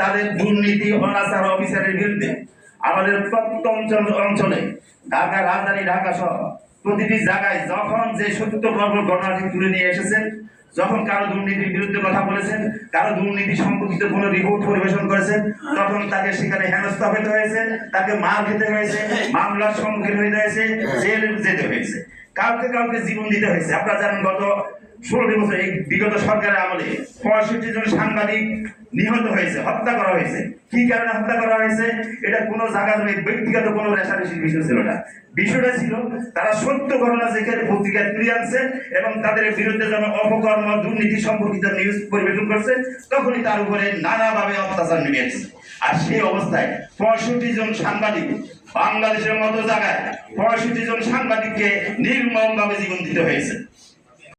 তাদের দুর্নীতি, অনাচার অফিসারের বিরুদ্ধে আমাদের প্রত্যন্ত অঞ্চলে ঢাকা, রাজধানী, ঢাকা সহ প্রতিটি জায়গায় যখন যে সত্য গর্ব ঘটনাটি তুলে নিয়ে এসেছেন, যখন কারও দুর্নীতির বিরুদ্ধে কথা বলেছেন, কারও দুর্নীতি সম্পর্কিত কোনো রিপোর্ট পরিবেশন করেছেন, তখন তাকে সেখানে হেনস্থা হতে হয়েছে, তাকে মার খেতে হয়েছে, মামলার সম্মুখীন হতে হয়েছে জেল যেতে হয়েছে। কাউকে কাউকে জীবন দিতে হয়েছে। আপনারা জানেন গত বছর এই বিগত সরকারের আমলে পঁয়ষট্টি জন সাংবাদিক নিহত হয়েছে, হত্যা করা হয়েছে। কি কারণে হত্যা করা হয়েছে? এটা কোনো জায়গা ব্যক্তিগত কোনো রেশারেশির বিষয় ছিল না। বিষয়টা ছিল, তারা সত্য ঘটনা পত্রিকায় তুলে আনছে এবং তাদের বিরুদ্ধে যেন অপকর্ম, দুর্নীতি সম্পর্কিত নিউজ পরিবেশন করছে, তখনই তার উপরে নানাভাবে অত্যাচার নেমে এসেছে আর সেই অবস্থায় পঁয়ষট্টি জন সাংবাদিক বাংলাদেশের মতো জায়গায় পঁয়ষট্টি জন সাংবাদিককে নির্মম ভাবে জীবন দিতে হয়েছে।